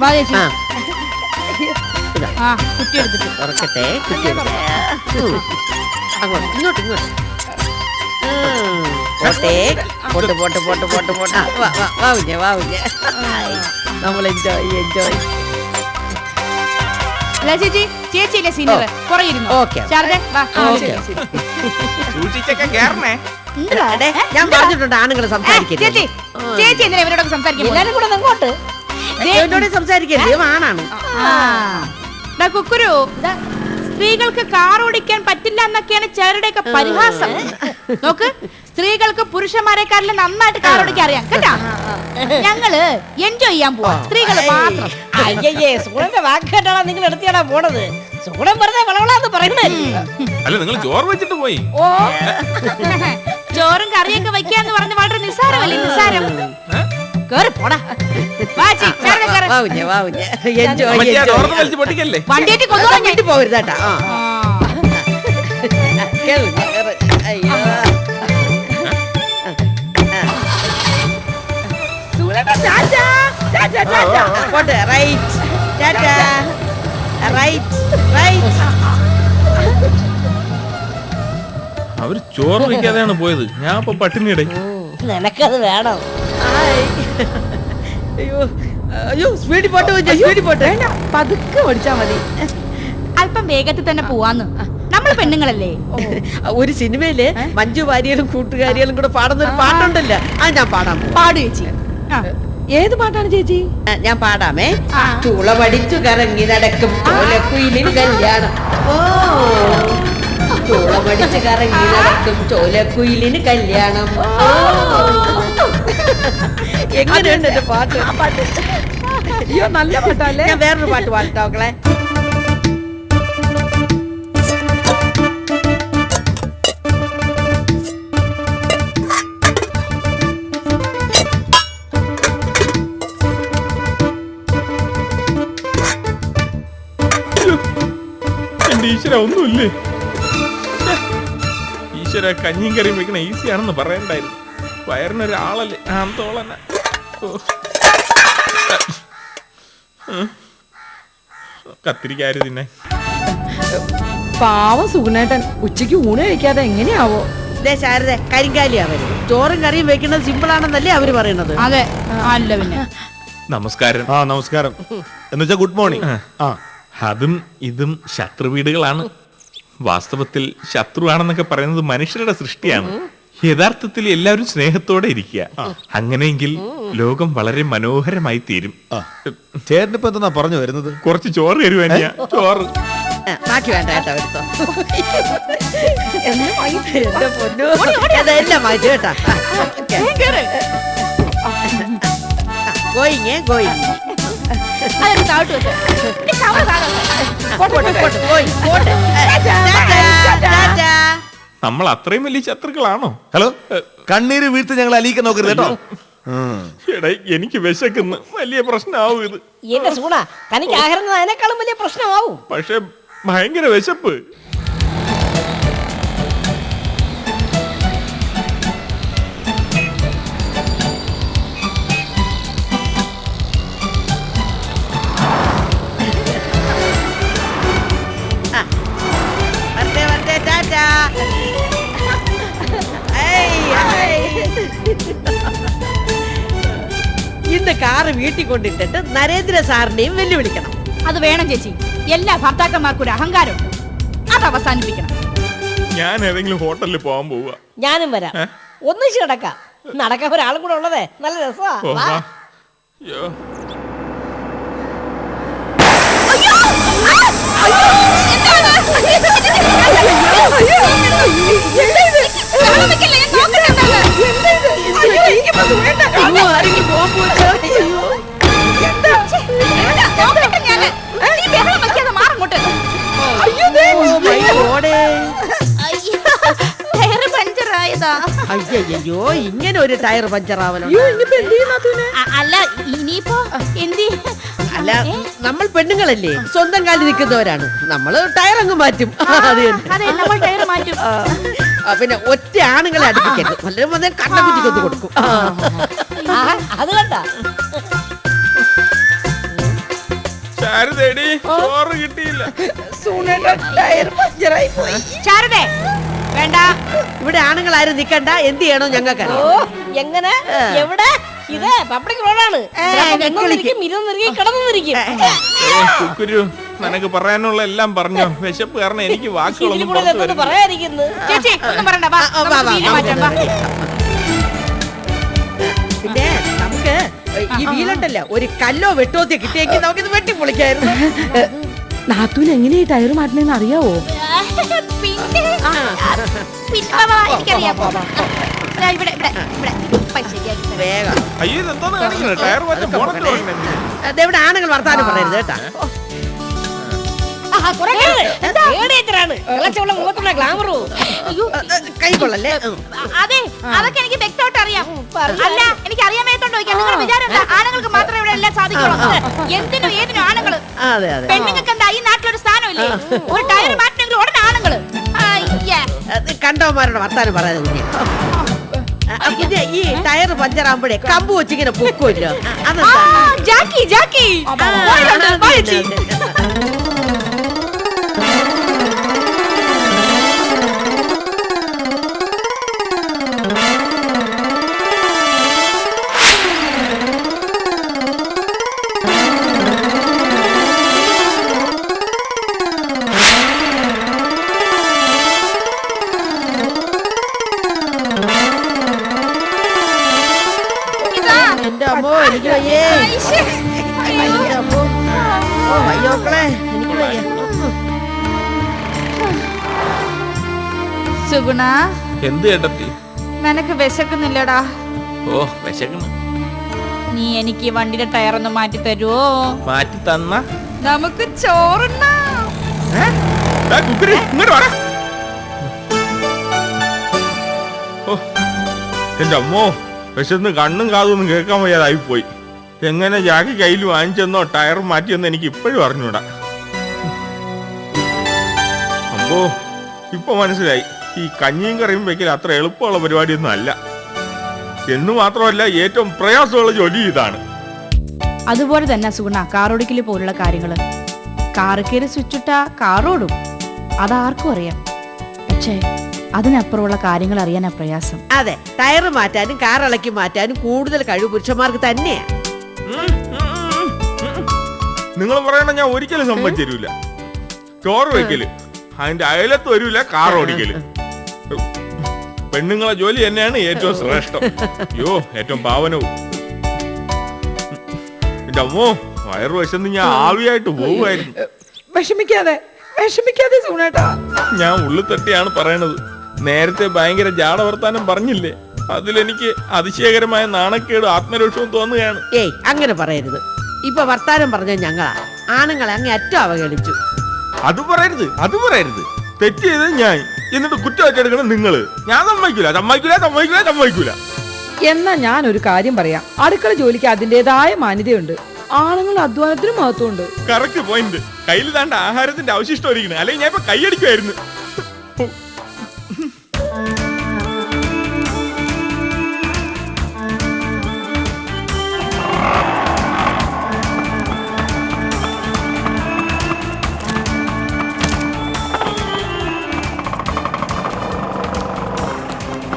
വാ ചേച്ചി ആ. ഇതാ. ആ കുറ്റി എടുത്തിട്ട് ഉറക്കട്ടെ കുട്ടി. ഉം. അങ്ങോട്ട് ഇങ്ങോട്ട് ഇങ്ങോട്ട്. ഉം. പോട്ടെ. പോട്ട് പോട്ട് പോട്ട് പോട്ട് പോട്ട്. ആ, വാ വാ വാ കുഞ്ഞെ വാ കുഞ്ഞെ നമ്മൾ എൻജോയ് എൻജോയ് അല്ല ചേച്ചി ചേച്ചിയില്ലേ സീനിയർ പുറകെ ഇരുന്നു ഓക്കേ. ശാരദ വാ ഓക്കെ. സൂക്ഷിച്ചൊക്കെ കേറണേ. ഞാൻ പറഞ്ഞിട്ടുണ്ട് ആണുങ്ങൾ ചേച്ചി സംസാരിക്കരുത്. ചേച്ചി എന്തിനാ ഇവരോടൊക്കെ സംസാരിക്കാൻ എല്ലാരും കൂടെ അങ്ങോട്ട്. എന്നോട് സംസാരിക്കരുത് ആണാണ് കുക്കുരു സ്ത്രീകൾക്ക് കാർ ഓടിക്കാൻ പറ്റില്ല എന്നൊക്കെയാണ് ചിലരുടെയൊക്കെ പരിഹാസം. നോക്ക് സ്ത്രീകൾക്ക് പുരുഷന്മാരെക്കാരിലും നന്നായിട്ട് കാർ ഓടിക്കാൻ അറിയാം കേട്ടാ? ഞങ്ങൾ എൻജോയ് ചെയ്യാൻ പോവാ സ്ത്രീകൾ മാത്രം. അയ്യയ്യേ സൂണന്റെ വാക്ക് കേട്ടാണ് നിങ്ങൾ എടുത്തിയാടാ പോണത്? സൂണൻ വെറുതെ വളവളാന്ന് പറയുന്നതല്ലേ അല്ല നിങ്ങൾ ചോറ് വെച്ചിട്ട് പോയി. ഓ. ചോറും കറിയൊക്കെ വെക്കാന്ന് പറഞ്ഞ് വളരെ നിസ്സാരമല്ലേ നിസ്സാരം? കേറി പോടാ. വാ ചേച്ചി, ശാരദ കേറ്. വാ കുഞ്ഞെ വാ കുഞ്ഞെ എൻജോയ് വണ്ടിയേറ്റ്. പോട്ടെ റൈറ്റ് ടാറ്റാ റൈറ്റ് റൈറ്റ് അവർ ചോറ് വയ്ക്കാതെയാണ് പോയത്. ഞാൻ ഇപ്പൊ പട്ടിണിയുടെ നിനക്കത് വേണം. അയ്യോ. അയ്യോ സ്പീഡിൽ പോട്ടെ സ്പീഡിൽ പോട്ടെ. പതുക്കെ ഓടിച്ചാ മതി. അല്പം വേഗത്തിൽ തന്നെ പോവാന്ന്. നമ്മൾ പെണ്ണുങ്ങളല്ലേ? ഒരു സിനിമയിൽ മഞ്ജു വാര്യരും കൂട്ടുകാരികളും കൂടെ പാടുന്ന ഒരു പാട്ടുണ്ടല്ലോ? അത് ഞാൻ പാടാം. പാടു ചേച്ചി. ഏത് പാട്ടാണ് ചേച്ചി? ഞാൻ പാടാമേ. ചൂള പഠിച്ചു കറങ്ങി നടക്കും ചോലക്കുയിലിൻ കല്യാണം. ഓ ചൂള പഠിച്ചു കറങ്ങി നടക്കും ചോലക്കുയിലിന് കല്യാണം. ഓ. എങ്ങനെയുണ്ട് എന്റെ പാട്ട്? അയ്യോ നല്ല പാട്ടല്ലേ? ഞാൻ വേറൊരു പാട്ട് പാടട്ടോ മക്കളെ എന്റെ ഈശ്വര ഒന്നുമില്ലേ? ഈശ്വര കഞ്ഞിയും കറിയും വെക്കണ ഈസിയാണെന്ന് പറയണ്ടായിരുന്നു. വയറിനൊരാളല്ലേ? ആന്തോളന കത്തിരിക്കാര് തിന്നെ? പാവം സുഗുണേട്ടൻ. ഉച്ചയ്ക്ക് ഊണ് കഴിക്കാതെ എങ്ങനെയാവോ? ദേ ശാരദ കരിങ്കാലി അവർ. ചോറും കറിയും വെക്കുന്നത് സിമ്പിൾ ആണെന്നല്ലേ അവർ പറയണത്. അതെ. അല്ല പിന്നെ. നമസ്കാരം. ആ നമസ്കാരം. എന്നുവെച്ചാ ഗുഡ് മോർണിംഗ് ആ. അതും ഇതും ശത്രു വീടുകളാണ് വാസ്തവത്തിൽ ശത്രുവാണെന്നൊക്കെ പറയുന്നത് മനുഷ്യരുടെ സൃഷ്ടിയാണ്. യഥാർത്ഥത്തിൽ എല്ലാവരും സ്നേഹത്തോടെ ഇരിക്കുക. അങ്ങനെയെങ്കിൽ ലോകം വളരെ മനോഹരമായി തീരും. ചേട്ടനിപ്പോ എന്താ പറഞ്ഞു വരുന്നത്? കുറച്ച് ചോറ് തരുവാനിയ ചോറ്. ബാക്കി വേണ്ട കേട്ടോ എടുത്തോ. എന്റെ പൊന്നു? അതെല്ലാം മാറ്റി കേട്ടാ. Going going. പോട്ടെ പോട്ടെ പോയി പോട്ടെ. നമ്മൾ അത്രയും വലിയ ശത്രുക്കളാണോ? ഹലോ? കണ്ണീര് വീഴ്ത്തി ഞങ്ങൾ അലിയിക്കാൻ നോക്കരുത് കേട്ടോ. എടാ എനിക്ക് വിശക്കുന്നു. വലിയ പ്രശ്നമാവും ഇത്. എന്റെ സൂണ തനിക്ക് ആഹാരം അതിനേക്കാളും വലിയ പ്രശ്നമാവും. പക്ഷെ ഭയങ്കര വിശപ്പ്. വീട്ടിൽ കൊണ്ടിട്ടിട്ട് നരേന്ദ്ര സാറിനെയും വെല്ലുവിളിക്കണം. അത് വേണം ചേച്ചി. എല്ലാ ഭർത്താക്കന്മാർക്കും ഒരു അഹങ്കാരമുണ്ട്. അത് അവസാനിപ്പിക്കണം. ഞാൻ ഏതെങ്കിലും ഹോട്ടലിൽ പോകാൻ പോവുക. ഞാനും വരാം? ഒന്നിച്ച് നടക്കാം. നടക്കാൻ ഒരാളും കൂടെ ഉള്ളതേ. നല്ല രസമാ. വാ. എന്താ അയ്യോ അയ്യോ, ആരെങ്കിലും ബോംബ് വെച്ചോ? ടയറ് പഞ്ചറായതാ. അയ്യയ്യോ ഇങ്ങനെ ഒരു ടയർ പഞ്ചറാവലോ അല്ല ഇനിയിപ്പോ എന്തി അല്ല നമ്മൾ പെണ്ണുങ്ങളല്ലേ? സ്വന്തം കാലിൽ നിൽക്കുന്നവരാണ്. നമ്മൾ ടയർ അങ്ങ് മാറ്റും അത് അതെ. നമ്മൾ ടയർ മാറ്റും. പിന്നെ ഒറ്റ ആണുങ്ങളെ അടുപ്പിക്കരുത്. വളരെ കണ്ണ കുറ്റി കൊന്നു കൊടുക്കും അത് കണ്ട? ശാരദേടി ചോറ് കിട്ടിയില്ല. സൂണേട്ട ടയർ പഞ്ചറായി പോയി. ശാരദേ വേണ്ട. ഇവിടെ ആണുങ്ങൾ ആരും നിക്കണ്ട എന്ത് ചെയ്യണോ ഞങ്ങൾക്ക് ഓ എങ്ങനെ? എവിടെ? ഇത് പബ്ലിക് റോഡാണ്. നിന്നിരിക്കും ഇരുന്നിരിക്കും കിടന്നിരിക്കും ഏ, കുക്കുരു നിനക്ക് പറയാനുള്ള എല്ലാം പറഞ്ഞു. വിശപ്പ് കാരണം എനിക്ക് വാക്കുകളൊന്നും പറയാതിരിക്കുന്നു. ചേച്ചി ഒന്നും പറയണ്ട. വാ വാ, വാ, വീട് വാ. പിന്നെ നമുക്ക് ഈ വീലുണ്ടല്ലോ ഒരു കല്ലോ വെട്ടോത്തി കിട്ടിയെങ്കിൽ നമുക്കിത് വെട്ടി പൊളിക്കായിരുന്നു. നാത്തൂന് എങ്ങനെയാ ടയർ മാറ്റണെന്ന് അറിയാവോ? അതെവിടെ ആണുങ്ങൾ വർത്താനം പറയരുത് കേട്ടാ. അതെ അതൊക്കെ എനിക്ക് വ്യക്തമായിട്ട് അറിയാം. അല്ല എനിക്ക് അറിയാൻ മേത്തോണ്ട് ചോദിക്കാം നിങ്ങളുടെ വിചാരം എന്താ? ആണുങ്ങൾക്ക് മാത്രമേ ഇവിടെ എല്ലാം സാധിക്കുള്ളൂ. എന്തിനും ഏതിനും ആണുങ്ങൾ. അതെ അതെ. പെണ്ണുങ്ങൾക്ക് എന്താ ഈ നാട്ടിലൊരു സ്ഥാനമില്ലേ? ഒരു ടയർ മാറ്റണമെങ്കിൽ ഉടനെ ആണുങ്ങൾ. അയ്യേ. അത് കണ്ടവന്മാരോട് വർത്താനം പറയാതെ കുഞ്ഞെ. ആ, പിന്നെ ഈ ടയർ പഞ്ചറാകുമ്പോഴേ കമ്പ് വെച്ചിങ്ങനെ പൊക്കുമല്ലോ ആ, അതെന്താ? ജാക്കി ജാക്കി. പോയിട്ടുണ്ട്. വയ്യ. സുഗുണ എന്ത് കേട്ടത്തി നിനക്ക് വിശക്കുന്നില്ലടാ. ഓ വിശക്കുന്നു. നീ എനിക്ക് ഈ വണ്ടിയുടെ ടയർ ഒന്ന് മാറ്റി തരുമോ മാറ്റി തന്ന? നമുക്ക് ചോറുണ്ണാം. എന്റെ അമ്മോ വിശന്ന് കണ്ണും കാതൊന്നും കേൾക്കാൻ വയ്യാതായി പോയി എങ്ങനെ ജാക്കി കയ്യിൽ വാങ്ങിച്ചെന്നോ ടയർ മാറ്റിയെന്നോ എനിക്ക് ഇപ്പോഴും അറിഞ്ഞൂടാ. അമ്പോ ഇപ്പൊ മനസ്സിലായി. ഈ കഞ്ഞിയും കറിയും വെക്കൽ അത്ര എളുപ്പമുള്ള പരിപാടിയൊന്നും അല്ല. എന്ന് മാത്രമല്ല ഏറ്റവും പ്രയാസമുള്ള ജോലി ഇതാണ്. അതുപോലെ തന്നെ സുഗുണ കാറോടിക്കൽ പോലുള്ള കാര്യങ്ങൾ. കാറ് കയറി സ്വിച്ചിട്ട കാറോടും അതാർക്കും അറിയാം. പക്ഷേ അതിനപ്പുറമുള്ള കാര്യങ്ങൾ അറിയാനാ പ്രയാസം. അതെ ടയർ മാറ്റാനും കാർ ഇളക്കി മാറ്റാനും കൂടുതൽ കഴിവ് പുരുഷന്മാർക്ക് തന്നെയാ. നിങ്ങൾ പറയണ ഞാൻ ഒരിക്കലും സമ്മതിച്ചു തരൂല. ചോറ് വെക്കൽ. അതിന്റെ അയലത്ത് വരൂല കാർ ഓടിക്കൽ. പെണ്ണുങ്ങളെ ജോലി തന്നെയാണ് ഏറ്റവും ശ്രേഷ്ഠം. അയ്യോ ഏറ്റവും പാവനവും. എന്റെ അമ്മോ വയറു വശന്ന് ഞാൻ ആവിയായിട്ട് പോവുമായിരുന്നു. വിഷമിക്കാതെ വിഷമിക്കാതെ സൂണേട്ടാ. ഞാൻ ഉള്ളു തട്ടിയാണ് പറയണത്. നേരത്തെ ഭയങ്കര ജാടവർത്താനം പറഞ്ഞില്ലേ? അതിലെനിക്ക് അതിശയകരമായ നാണക്കേട് ആത്മരോഷവും തോന്നുകയാണ്. ഏയ് അങ്ങനെ പറയരുത്. ഇപ്പൊ വർത്താനം പറഞ്ഞ ഞങ്ങളാ. ആണുങ്ങളെ അങ്ങേ അറ്റം അവഗണിച്ചു. അത് പറയരുത് അത് പറയരുത്. തെറ്റ് ചെയ്തത് ഞാൻ. എന്നിട്ട് കുറ്റം നിങ്ങൾ നിങ്ങൾ. ഞാൻ സമ്മതിക്കൂല സമ്മതിക്കൂല സമ്മതിക്കൂല സമ്മതിക്കൂല. എന്നാ ഞാൻ ഒരു കാര്യം പറയാം. അടുക്കള ജോലിക്ക് അതിന്റേതായ മാന്യതയുണ്ട്. ആണുങ്ങൾ അധ്വാനത്തിന് മഹത്വമുണ്ട്. കറക്റ്റ് പോയിന്റ് കയ്യിൽ താണ്ട ആഹാരത്തിന്റെ അവശിഷ്ടം ഇരിക്കുന്നത് അല്ലെങ്കിൽ ഞാൻ ഇപ്പൊ കൈയടിക്കുമായിരുന്നു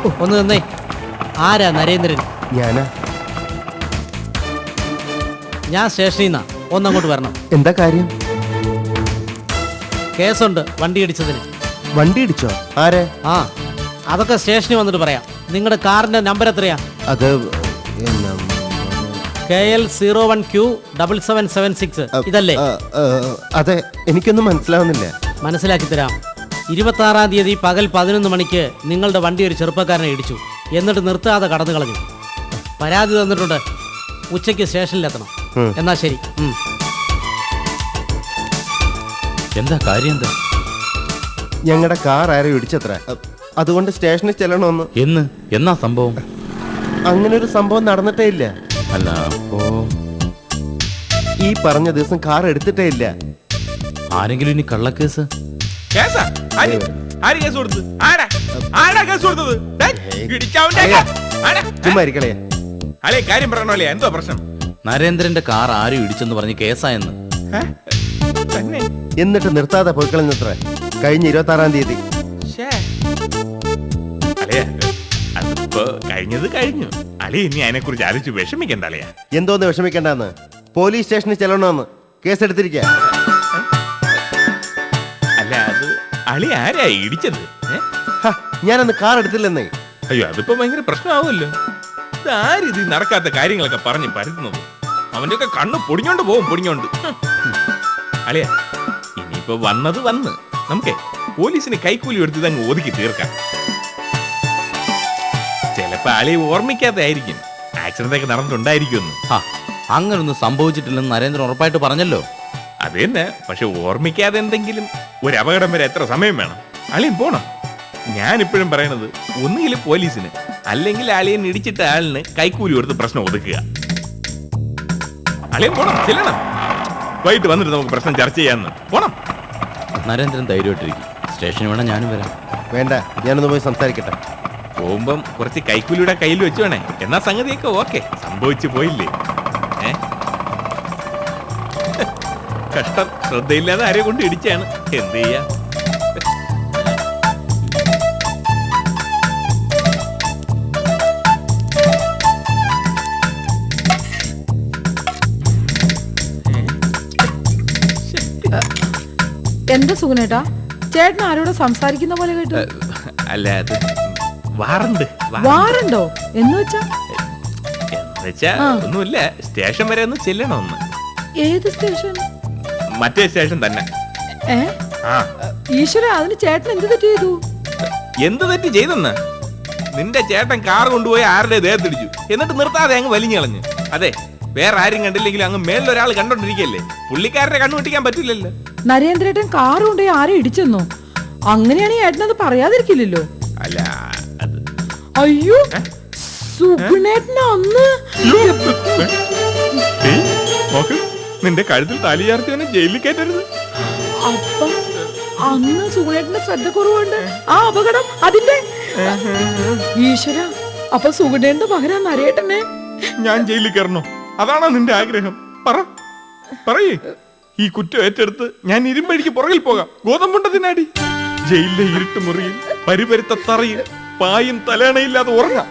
ഒന്ന് നിന്നേ. ആരാ നരേന്ദ്രൻ? ഞാനാ. ഞാൻ സ്റ്റേഷനിൽ നിന്നാ ഒന്നങ്ങോട്ട് വരണം. എന്താ കാര്യം? കേസുണ്ട് വണ്ടി ഇടിച്ചതിന്. വണ്ടി ഇടിച്ചോ? ആരെ? ആ അതൊക്കെ സ്റ്റേഷനിൽ വന്നിട്ട് പറയാം. നിങ്ങളുടെ കാറിന്റെ നമ്പർ എത്രയാ? അത് K L zero one Q double seven seven six. ഇതല്ലേ? അതെ എനിക്കൊന്നും മനസ്സിലാവുന്നില്ല. മനസ്സിലാക്കി തരാം. ഇരുപത്താറാം തീയതി പകൽ പതിനൊന്ന് മണിക്ക് നിങ്ങളുടെ വണ്ടി ഒരു ചെറുപ്പക്കാരനെ ഇടിച്ചു. എന്നിട്ട് നിർത്താതെ കടന്നു കളഞ്ഞു. പരാതി തന്നിട്ടുണ്ട്. ഉച്ചയ്ക്ക് സ്റ്റേഷനിലെത്തണം. എത്തണം എന്നാ ശരി. എന്താ കാര്യം എന്താ? ഞങ്ങളുടെ കാർ ആരും ഇടിച്ചത്ര. അതുകൊണ്ട് സ്റ്റേഷനിൽ ചെല്ലണമെന്ന് എന്ന്? എന്നാ സംഭവം? അങ്ങനെ ഒരു സംഭവം നടന്നിട്ടേ ഇല്ല. അല്ല. അപ്പോ ഈ പറഞ്ഞ ദിവസം കാർ എടുത്തിട്ടേ ഇല്ല. ആരെങ്കിലും ഇനി കള്ളക്കേസ്? കേസാ? ആര്? ആര് കേസ് കൊടുത്ത് ആരാ? ആരാ കേസ് കൊടുത്തത്? ദേ, ഇടിച്ചവന്റെ അയ്യ. ആരാ? ചുമ്മാ ഇരിക്കളേ കാര്യം എന്തോ പ്രശ്നം? നരേന്ദ്രന്റെ കാർ ആരും ഇടിച്ചെന്ന് പറഞ്ഞ് കേസായെന്ന്? എന്നിട്ട് നിർത്താതെ പോയിക്കളഞ്ഞത്ര കഴിഞ്ഞ ഇരുപത്തി ആറാം തീയതി അതിപ്പോ കഴിഞ്ഞത് കഴിഞ്ഞു. അളി ഇനി അതിനെ കുറിച്ച് ആലോചിച്ച് വിഷമിക്കണ്ട എന്തോന്ന് വിഷമിക്കണ്ടെന്ന്? പോലീസ് സ്റ്റേഷനിൽ ചെല്ലണമെന്ന്. കേസെടുത്തിരിക്കുക അളി ആരാ ഇടിച്ചത്? ഞാനന്ന് കാർ എടുത്തില്ലെന്നേ. അയ്യോ അതിപ്പോ ഭയങ്കര പ്രശ്നമാവുമല്ലോ. ഇത് ആരിത് ഈ നടക്കാത്ത കാര്യങ്ങളൊക്കെ പറഞ്ഞ് പരത്തുന്നത്? അവന്റെ ഒക്കെ കണ്ണ് പൊടിഞ്ഞോണ്ട് പോവും പൊടിഞ്ഞോണ്ട്. അലേ അളിയാ ഇനിയിപ്പോ വന്നത് വന്ന്. നമുക്കേ പോലീസിന് കൈക്കൂലി എടുത്ത് അങ്ങ് ഒതുക്കി തീർക്കാം. ചിലപ്പോ അളി ഓർമ്മിക്കാത്തായിരിക്കും ആക്സിഡന്റ് ഒക്കെ നടന്നിട്ടുണ്ടായിരിക്കുമെന്ന് അങ്ങനൊന്നും സംഭവിച്ചിട്ടില്ലെന്ന് നരേന്ദ്രൻ ഉറപ്പായിട്ട് പറഞ്ഞല്ലോ. അത് തന്നെ പക്ഷെ ഓർമ്മിക്കാതെ എന്തെങ്കിലും ഒരു അപകടം വരെ എത്ര സമയം വേണം? അളിയൻ പോണോ? ഞാൻ ഇപ്പോഴും പറയണത് ഒന്നുകിൽ പോലീസിന് അല്ലെങ്കിൽ അളിയൻ ഇടിച്ചിട്ട ആളിന് കൈക്കൂലി കൊടുത്ത് പ്രശ്നം ഒതുക്കുക. അളിയൻ പോണം ചെല്ലണം. വൈകിട്ട് വന്നിട്ട് നമുക്ക് പ്രശ്നം ചർച്ച ചെയ്യാന്ന്. പോണം. നരേന്ദ്രൻ ധൈര്യമായിട്ടിരിക്കും. സ്റ്റേഷനിൽ വേണം ഞാനും വരാം. വേണ്ട ഞാനൊന്ന് പോയി സംസാരിക്കട്ടെ. പോകുമ്പം കുറച്ച് കൈക്കൂലിയുടെ കയ്യിൽ വെച്ച് വേണേ. എന്നാ സംഗതിയൊക്കെ ഓക്കെ. സംഭവിച്ചു പോയില്ലേ? ഏ? കഷ്ടം. ശ്രദ്ധയില്ലാതെ ആരെ കൊണ്ട് ഇടിച്ചാണ്. എന്ത് ചെയ്യാ? എന്താ സുഖനേട്ടാ ചേട്ടൻ ആരോട് സംസാരിക്കുന്ന പോലെ കേട്ടു. അല്ല അത് വാറണ്ട് വാറുണ്ടോ. എന്ന് വെച്ചാ? എന്ന് വെച്ചാ ഒന്നുമില്ല. സ്റ്റേഷൻ വരെ ഒന്ന് ചെല്ലണമെന്ന് ഏത് സ്റ്റേഷൻ? മറ്റേ സ്റ്റേഷൻ തന്നെ. ഏ? ആ. ഈശ്വര അതിന് ചേട്ടൻ എന്ത് തെറ്റ് ചെയ്തു? എന്ത് തെറ്റ് ചെയ്തെന്ന്? നിന്റെ ചേട്ടൻ കാർ കൊണ്ടുപോയി ആരുടെ ദേഹത്തിടിച്ചു എന്നിട്ട് നിർത്താതെ അങ്ങ് വലിഞ്ഞു കളഞ്ഞു. അതെ വേറെ ആരും കണ്ടില്ലെങ്കിൽ അങ്ങ് മേലിലൊരാൾ കണ്ടോണ്ടിരിക്കല്ലേ? പുള്ളിക്കാരനെ കണ്ണുപിടിക്കാൻ പറ്റില്ലല്ലോ. നരേന്ദ്രേട്ടൻ കാർ കൊണ്ടുപോയി ആരെ ഇടിച്ചെന്നോ? ഏട്ടൻ അത് പറയാതിരിക്കില്ലല്ലോ. അല്ല അത് അയ്യോ സുഗുണേട്ടൻ അന്ന്. നോക്ക്. നിന്റെ കഴുത്തിൽ താലി ചേർത്തവനെ ജയിലിൽ കയറ്റരുത്. അപ്പൊ അന്ന് സുഗുണേട്ടന്റെ ശ്രദ്ധ കുറവുണ്ട് ആ അപകടം അതിന്റെ ഈശ്വര അപ്പൊ സുഗുണേട്ടന്റെ പകരം നരേട്ടനെ. ഞാൻ ജയിലിൽ കയറണോ? അതാണോ നിന്റെ ആഗ്രഹം? പറ. പറയേ. ഈ കുറ്റം ഏറ്റെടുത്ത് ഞാൻ ഇരുമ്പഴിക്ക് പുറകിൽ പോകാം. ഗോതമ്പുണ്ടതിനാടി ജയിലിലെ ഇരുട്ട് മുറിയിൽ പരിപരുത്ത തറയിൽ പായും തലേണയില്ലാതെ ഉറങ്ങാം.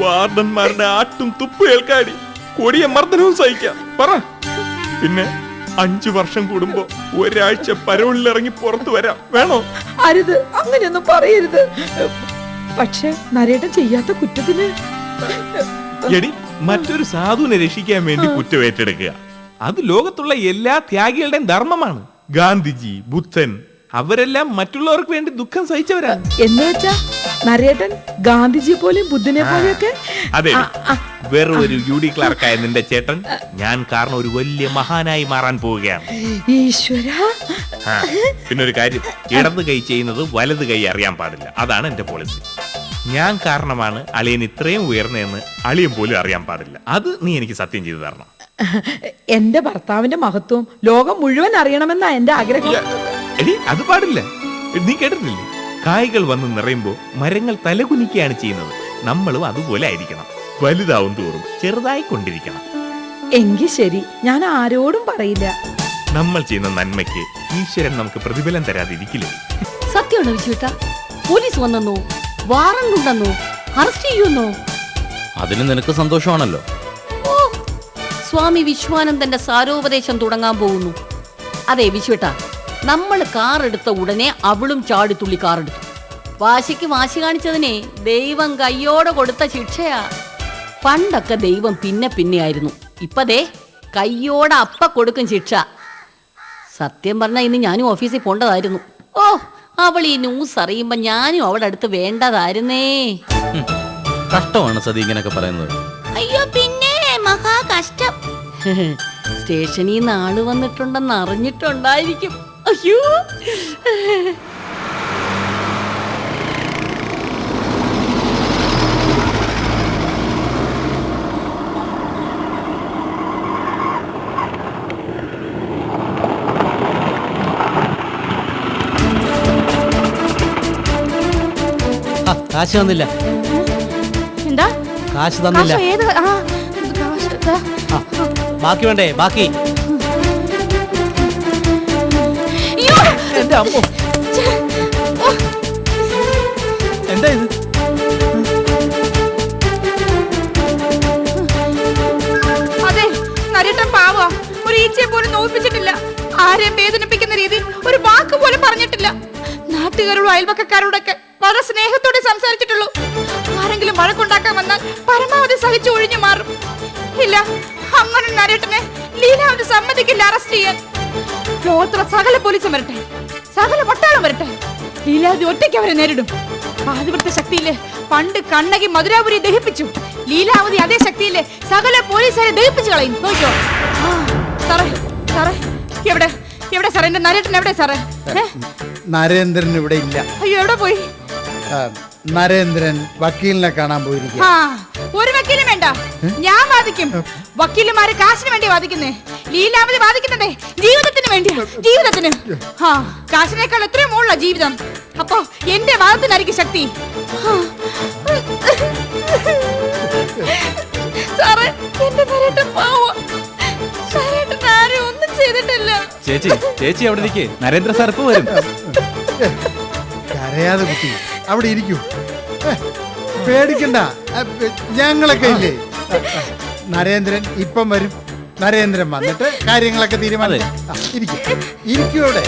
വാർഡന്മാരുടെ ആട്ടും തുപ്പ് കേൾക്കാടി കൊടിയ മർദ്ദനവും സഹിക്കാം. പറ. പിന്നെ അഞ്ചു വർഷം കൂടുമ്പോ ഒരാഴ്ച പരോളിലിറങ്ങി പുറത്തു വരാം. വേണോ? അരുത് അങ്ങനെയൊന്നും പറയരുത്. പക്ഷെ നരേട്ടൻ ചെയ്യാത്ത കുറ്റത്തിന് എടി മറ്റൊരു സാധുവിനെ രക്ഷിക്കാൻ വേണ്ടി കുറ്റം ഏറ്റെടുക്കുക. അത് ലോകത്തുള്ള എല്ലാ ത്യാഗികളുടെയും ധർമ്മമാണ്. ഗാന്ധിജി ബുദ്ധൻ അവരെല്ലാം മറ്റുള്ളവർക്ക് വേണ്ടി ദുഃഖം സഹിച്ചവരാണ്. എന്ന് വെച്ചാ നരേട്ടൻ ഗാന്ധിജിയെ പോലെയും ബുദ്ധനെ പോലെയൊക്കെ അതെ. വെറും ഒരു യു ഡി ക്ലാർക്കായ നിന്റെ ചേട്ടൻ. ഞാൻ കാരണം ഒരു വലിയ മഹാനായി മാറാൻ പോവുകയാണ്. ഈശ്വര. പിന്നെ ഒരു കാര്യം. ഇടത് കൈ ചെയ്യുന്നത് വലത് കൈ അറിയാൻ പാടില്ല. അതാണ് എന്റെ പോളിസി ഞാൻ കാരണമാണ് അളിയൻ ഇത്രയും ഉയർന്നതെന്ന് അളിയൻ പോലും അറിയാൻ പാടില്ല. അത് നീ എനിക്ക് സത്യം ചെയ്തു തരണം. എന്റെ ഭർത്താവിന്റെ മഹത്വം ലോകം മുഴുവൻ അറിയണമെന്നാ എന്റെ ആഗ്രഹം. എടി അത് പാടില്ല. നീ കേട്ടിട്ടില്ലേ? കായ്കൾ വന്ന് നിറയുമ്പോൾ മരങ്ങൾ തലകുനിക്കുകയാണ് ചെയ്യുന്നത്. നമ്മളും അതുപോലെ ആയിരിക്കണം. വലുതാവും തോറും ചെറുതായി കൊണ്ടിരിക്കണം. എങ്കി ശരി. ഞാൻ ആരോടും പറയില്ല. നമ്മൾ ചെയ്യുന്ന നന്മയ്ക്ക് ഈശ്വരൻ നമുക്ക് പ്രതിഫലം തരാതിരിക്കില്ലേ? സത്യമാണോ വിശ്വട്ട പോലീസ് വന്നെന്നോ? വാറണ്ട് ഉണ്ടെന്നോ? അറസ്റ്റ് ചെയ്യുന്നോ അതിന് നിനക്ക് സന്തോഷമാണല്ലോ. ഓ സ്വാമി വിശ്വാനന്ദന്റെ സാരോപദേശം തുടങ്ങാൻ പോകുന്നു. അതെ വിശ്വട്ട നമ്മൾ കാർ എടുത്ത ഉടനെ അവളും ചാടിത്തുള്ളി കാർ എടുത്തു. വാശിക്ക് വാശി കാണിച്ചതിനെ ദൈവം കയ്യോടെ കൊടുത്ത ശിക്ഷയാ. പണ്ടൊക്കെ ദൈവം പിന്നെ പിന്നെയായിരുന്നു. ഇപ്പതേ കയ്യോടെ അപ്പ കൊടുക്കും ശിക്ഷ. സത്യം പറഞ്ഞാൽ ഇന്ന് ഞാനും ഓഫീസിൽ പോണ്ടതായിരുന്നു. ഓ അവൾ ഈ ന്യൂസ് അറിയുമ്പോ ഞാനും അവിടെ അടുത്ത് വേണ്ടതായിരുന്നേ. കഷ്ടമാണ് സതി ഇങ്ങനെയൊക്കെ പറയുന്നത്. അയ്യോ പിന്നെ മഹാ കഷ്ടം. സ്റ്റേഷനിൽ നിന്ന് ആൾ വന്നിട്ടുണ്ടെന്ന് അറിഞ്ഞിട്ടുണ്ടായിരിക്കും. അയ്യോ. കാശ് തന്നില്ല. എന്താ? കാശ് തന്നില്ല. കാശോ ഏത്? ആ കാശ് ദാ. ആ, ബാക്കി വേണ്ടേ? ബാക്കി. എന്റെ അമ്മോ. എന്താ ഇത്? അതെ നരേട്ടൻ പാവാ. ഒരു ഈച്ചയെ പോലും നോവിപ്പിച്ചിട്ടില്ല. ആരെയും വേദനിപ്പിക്കുന്ന രീതിയിൽ ഒരു വാക്ക് പോലും പറഞ്ഞിട്ടില്ല. നാട്ടുകാരോടും അയൽവക്കക്കാരോടൊക്കെ വളരെ സ്നേഹത്തോടെ സംസാരിച്ചിട്ടുള്ളൂ. ആരെങ്കിലും വഴക്കുണ്ടാക്കാൻ വന്നാൽ പരമാവധി സഹിച്ചു ഒഴിഞ്ഞു മാറും. ഇല്ല അങ്ങനെ നരേട്ടനെ ലീലാവതി സമ്മതിക്കില്ല അറസ്റ്റ് ചെയ്യാൻ. ലോകത്തുള്ള സകല പോലീസും വരട്ടെ സകല പട്ടാളം വരട്ടെ. ലീലാവതി ഒറ്റയ്ക്ക് അവരെ നേരിടും. ആധിപത്യ ശക്തിയിൽ പണ്ട് കണ്ണകി മധുരാപുരി ദഹിപ്പിച്ചു. ലീലാവതി അതേ ശക്തിയിൽ സകല പോലീസുകാരെ ദഹിപ്പിച്ചു കളയും. നോക്കിയോ സാറേ സാറേ എവിടെ? എവിടെ സാറേ? എന്റെ നരേട്ടൻ എവിടെ സാറേ? നരേന്ദ്രൻ ഇവിടെ ഇല്ല. അയ്യോ എവിടെ പോയി? നരേന്ദ്രൻ വക്കീലിനെ കാണാൻ പോയിരിക്കുക ആ ഒരു വക്കീലും വേണ്ട. ഞാൻ വാദിക്കും. വക്കീലുമാര് കാശിന് വേണ്ടി വാദിക്കുന്നേ. ലീലാവതി വാദിക്കുന്നതേ ജീവിതത്തിന് വേണ്ടി. ജീവിതത്തിന്. ആ കാശിനേക്കാൾ എത്രയും മുകളിലാ ജീവിതം. അപ്പോ എന്റെ വാദത്തിനായിരിക്കും ശക്തി. ആ. സാറേ എന്റെ നരേട്ടൻ പാവ. നരേട്ടൻ ആരും ഒന്നും ചെയ്തിട്ടില്ല. ചേച്ചി ചേച്ചി അവിടെ നിൽക്കേ നരേന്ദ്ര സാർ ഇപ്പൊ വരും. കരയാതെ കുട്ടി അവിടെ ഇരിക്കൂ. പേടിക്കണ്ട. ഞങ്ങളൊക്കെ ഇല്ലേ? നരേന്ദ്രൻ ഇപ്പം വരും. നരേന്ദ്രൻ വന്നിട്ട് കാര്യങ്ങളൊക്കെ തീരുമാനിക്കും. ഇരിക്കും. ഇരിക്കൂ അവിടെ.